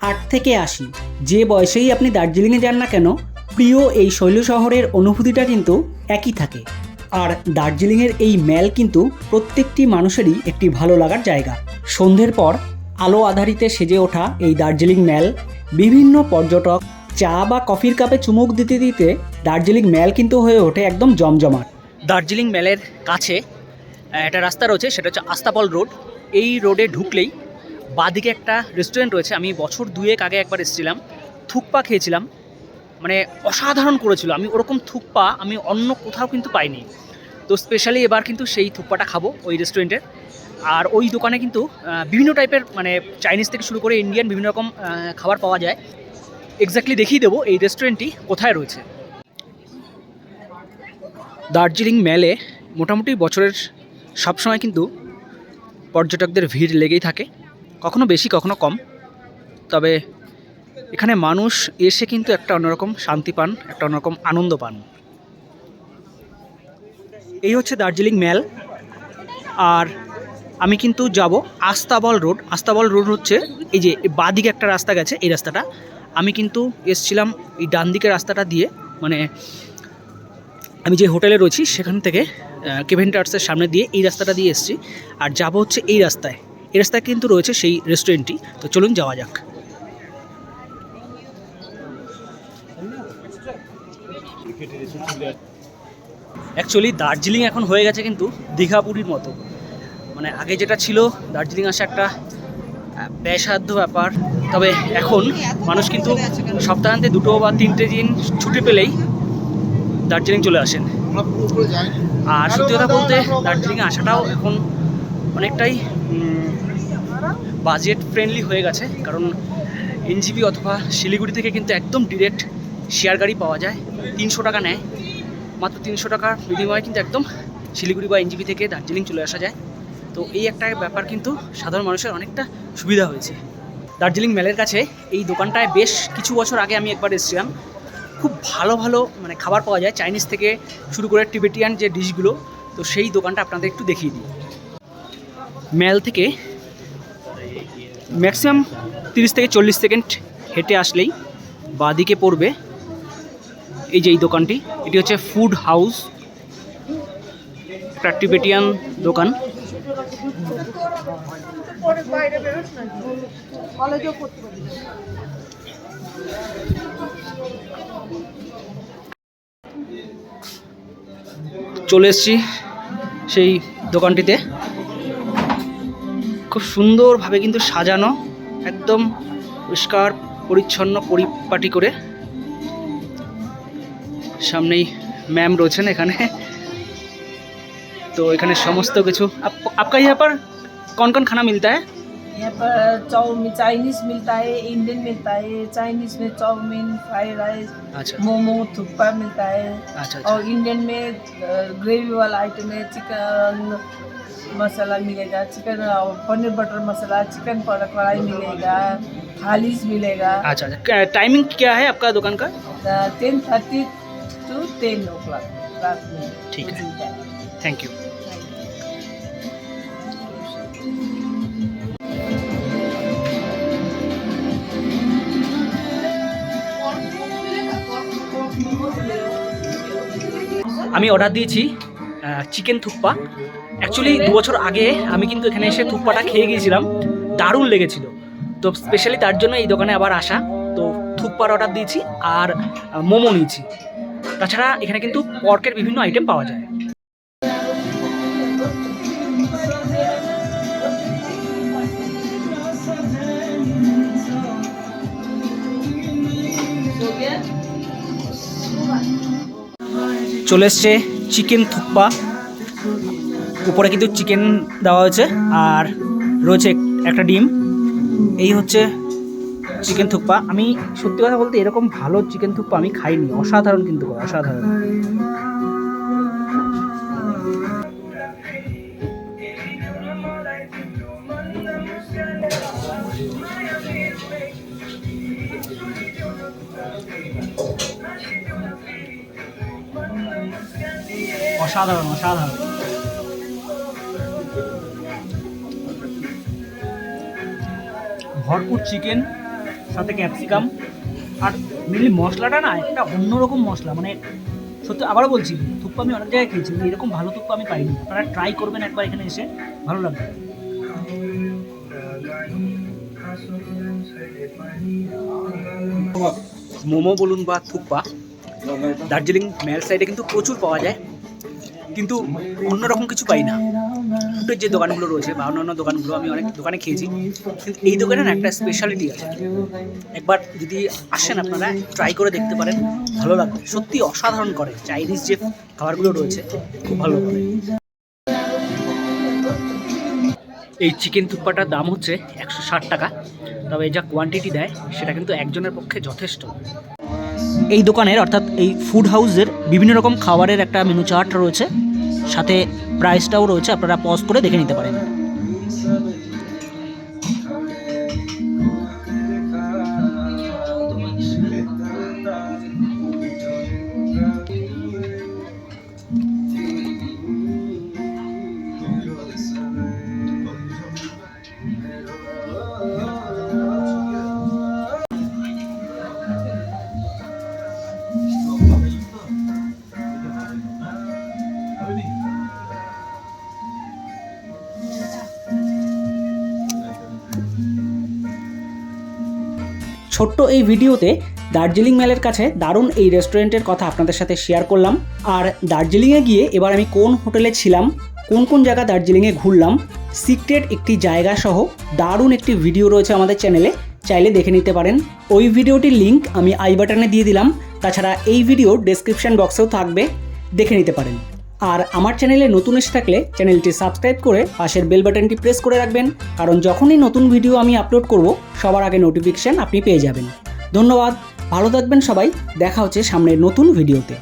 আট থেকে আশি। যে বয়সেই আপনি দার্জিলিংয়ে যান না কেন, প্রিয় এই শৈল শহরের অনুভূতিটা কিন্তু একই থাকে। আর দার্জিলিংয়ের এই ম্যাল কিন্তু প্রত্যেকটি মানুষেরই একটি ভালো লাগার জায়গা। সন্ধ্যের পর আলো আধারিতে সেজে ওঠা এই দার্জিলিং ম্যাল, বিভিন্ন পর্যটক চা বা কফির কাপে চুমুক দিতে দিতে দার্জিলিং ম্যাল কিন্তু হয়ে ওঠে একদম জমজমাট। দার্জিলিং ম্যালের কাছে একটা রাস্তা রয়েছে, সেটা হচ্ছে আস্তাবল রোড। এই রোডে ঢুকলেই বাদিকে একটা রেস্টুরেন্ট রয়েছে, আমি বছর দুয়েক আগে একবার এসেছিলাম। থুকপা খেয়েছিলাম। মানে অসাধারণ করেছিল। আমি ওরকম থুকপা আমি অন্য কোথাও কিন্তু পাইনি। তো স্পেশালি এবার কিন্তু সেই থুকপাটা খাব ওই রেস্টুরেন্টের আর ওই দোকানে কিন্তু বিভিন্ন টাইপের মানে চাইনিজ থেকে শুরু করে ইন্ডিয়ান বিভিন্ন রকম খাবার পাওয়া যায়। এক্স্যাক্টলি দেখিয়ে দেবো এই রেস্টুরেন্টটি কোথায় রয়েছে। দার্জিলিং মেলে মোটামুটি বছরের সবসময় কিন্তু পর্যটকদের ভিড় লেগেই থাকে। কখনো বেশি, কখনো কম। তবে এখানে মানুষ এসে কিন্তু একটা অন্যরকম শান্তি পান, একটা অন্যরকম আনন্দ পান। এই হচ্ছে দার্জিলিং ম্যাল আর আমি কিন্তু যাব আস্তাবল রোড। আস্তাবল রোড হচ্ছে এই যে বাদিকে একটা রাস্তা গেছে, এই রাস্তাটা। আমি কিন্তু এসছিলাম এই ডান দিকের রাস্তাটা দিয়ে। মানে আমি যে হোটেলে রয়েছি, সেখান থেকে কেভেন টার্সের সামনে দিয়ে এই রাস্তাটা দিয়ে এসেছি। আর যাব হচ্ছে এই রাস্তায়। এই রাস্তায় কিন্তু রয়েছে সেই রেস্টুরেন্টটি তো চলুন যাওয়া যাক। অ্যাকচুয়ালি দার্জিলিং এখন হয়ে গেছে কিন্তু দীঘাপুরীর মতো। মানে আগে যেটা ছিল দার্জিলিং আসা একটা ব্যয়সাধ্য ব্যাপার। তবে এখন মানুষ কিন্তু সপ্তাহান্তে দুটো বা তিনটে দিন ছুটি পেলেই দার্জিলিং চলে আসেন। আর সত্যি কথা বলতে দার্জিলিংয়ে আসাটাও এখন অনেকটাই বাজেট ফ্রেন্ডলি হয়ে গেছে, কারণ এনজিবি অথবা শিলিগুড়ি থেকে কিন্তু একদম ডিরেক্ট শেয়ার গাড়ি পাওয়া যায়। তিনশো টাকা নেয়। মাত্র তিনশো টাকার বিনিময়ে কিন্তু একদম শিলিগুড়ি বা এনজিবি থেকে দার্জিলিং চলে আসা যায়। তো এই একটা ব্যাপার কিন্তু সাধারণ মানুষের অনেকটা সুবিধা হয়েছে। দার্জিলিং মেলের কাছে এই দোকানটায় বেশ কিছু বছর আগে আমি একবার এসেছিলাম। খুব ভালো ভালো মানে খাবার পাওয়া যায়। চাইনিজ থেকে শুরু করে টিবেটিয়ান যে ডিশগুলো তো সেই দোকানটা আপনাদের একটু দেখিয়ে দিই। ম্যাল থেকে ম্যাক্সিমাম তিরিশ থেকে চল্লিশ সেকেন্ড হেঁটে আসলেই বাদিকে পড়বে এই যে এই দোকানটি। এটি হচ্ছে ফুড হাউস টিবেটিয়ান দোকান। চলে এসেছি সেই দোকানটিতে। খুব সুন্দরভাবে কিন্তু সাজানো একদম পরিষ্কার পরিচ্ছন্ন পরিপাটি করে সামনেই ম্যাম রয়েছেন এখানে তো এখানে সমস্ত কিছু আপ- आपका यहाँ पर कौन कौन खाना मिलता है यहाँ पर चाउमीन चाइनीज़ मिलता है इंडियन मिलता है चाइनीज़ में चाउमीन फ्राइड राइस अच्छा मोमो थुप्पा मिलता है। अच्छा अच्छा। और इंडियन में ग्रेवी वाला आइटम है चिकन मसाला मिलेगा chicken paneer butter masala chicken kadai मिलेगा थालीस मिलेगा। अच्छा अच्छा। टाइमिंग क्या है आपका दुकान का? Ten thirty to ten o'clock रात में। ठीक है। closing time। আমি অর্ডার দিয়েছি চিকেন থুপ্পা। অ্যাকচুয়ালি দু বছর আগে আমি কিন্তু এখানে এসে থুপ্পাটা খেয়ে গিয়েছিলাম। দারুণ লেগেছিল। তো স্পেশালি তার জন্য এই দোকানে আবার আসা। তো থুপ্পার অর্ডার দিয়েছি আর মোমো নিয়েছি। তাছাড়া এখানে কিন্তু পর্কের বিভিন্ন আইটেম পাওয়া যায়। চলে এসছে চিকেন থুপ্পা। উপরে কিন্তু চিকেন দেওয়া হয়েছে আর রয়েছে একটা ডিম। এই হচ্ছে চিকেন থুপ্পা। আমি সত্যি কথা বলতে এরকম ভালো চিকেন থুপ্পা আমি খাইনি। অসাধারণ কিন্তু অসাধারণ। অসাধারণ ভরপুর চিকেন সাথে ক্যাপসিকাম আর মেনলি মশলাটা না একটা অন্যরকম মশলা মানে সত্যি আবারও বলছি থুপ্পা আমি অনেক জায়গায় খেয়েছি এরকম ভালো থুপ্পা আমি পাইনি। আপনারা ট্রাই করবেন একবার এখানে এসে, ভালো লাগবে। মোমো বলুন বা থুপ্পা দার্জিলিং মেল সাইডে কিন্তু প্রচুর পাওয়া যায়। কিন্তু অন্যরকম কিছু পাই না। ফুটের যে দোকানগুলো রয়েছে বা অন্যান্য দোকানগুলো আমি অনেক দোকানে খেয়েছি, কিন্তু এই দোকানে না একটা স্পেশালিটি আছে। একবার যদি আসেন আপনারা ট্রাই করে দেখতে পারেন, ভালো লাগবে। সত্যি অসাধারণ করে। চাইনিজ যে খাবারগুলো রয়েছে, খুব ভালো করে। এই চিকেন থুপ্পাটার দাম হচ্ছে একশো ষাট টাকা। তবে যা কোয়ান্টিটি দেয়, সেটা কিন্তু একজনের পক্ষে যথেষ্ট। এই দোকানের, অর্থাৎ এই ফুড হাউসের বিভিন্ন রকম খাবারের একটা মেনু চার্ট রয়েছে। সাথে প্রাইসটাও রয়েছে আপনারা পজ করে দেখে নিতে পারেন। ছোট্ট এই ভিডিওতে দার্জিলিং মেলের কাছে দারুণ এই রেস্টুরেন্টের কথা আপনাদের সাথে শেয়ার করলাম। আর দার্জিলিংয়ে গিয়ে এবার আমি কোন হোটেলে ছিলাম, কোন কোন জায়গা দার্জিলিংয়ে ঘুরলাম, সিক্রেট একটি জায়গা সহ দারুণ একটি ভিডিও রয়েছে আমাদের চ্যানেলে চাইলে দেখে নিতে পারেন। ওই ভিডিওটির লিঙ্ক আমি আই বাটনে দিয়ে দিলাম। তাছাড়া এই ভিডিও ডেসক্রিপশন বক্সেও থাকবে, দেখে নিতে পারেন। আর আমার চ্যানেলে নতুন এসে থাকলে চ্যানেলটি সাবস্ক্রাইব করে পাশের বেল বাটনটি প্রেস করে রাখবেন, কারণ যখনই নতুন ভিডিও আমি আপলোড করব, সবার আগে নোটিফিকেশান আপনি পেয়ে যাবেন। ধন্যবাদ, ভালো থাকবেন সবাই, দেখা হচ্ছে সামনের নতুন ভিডিওতে।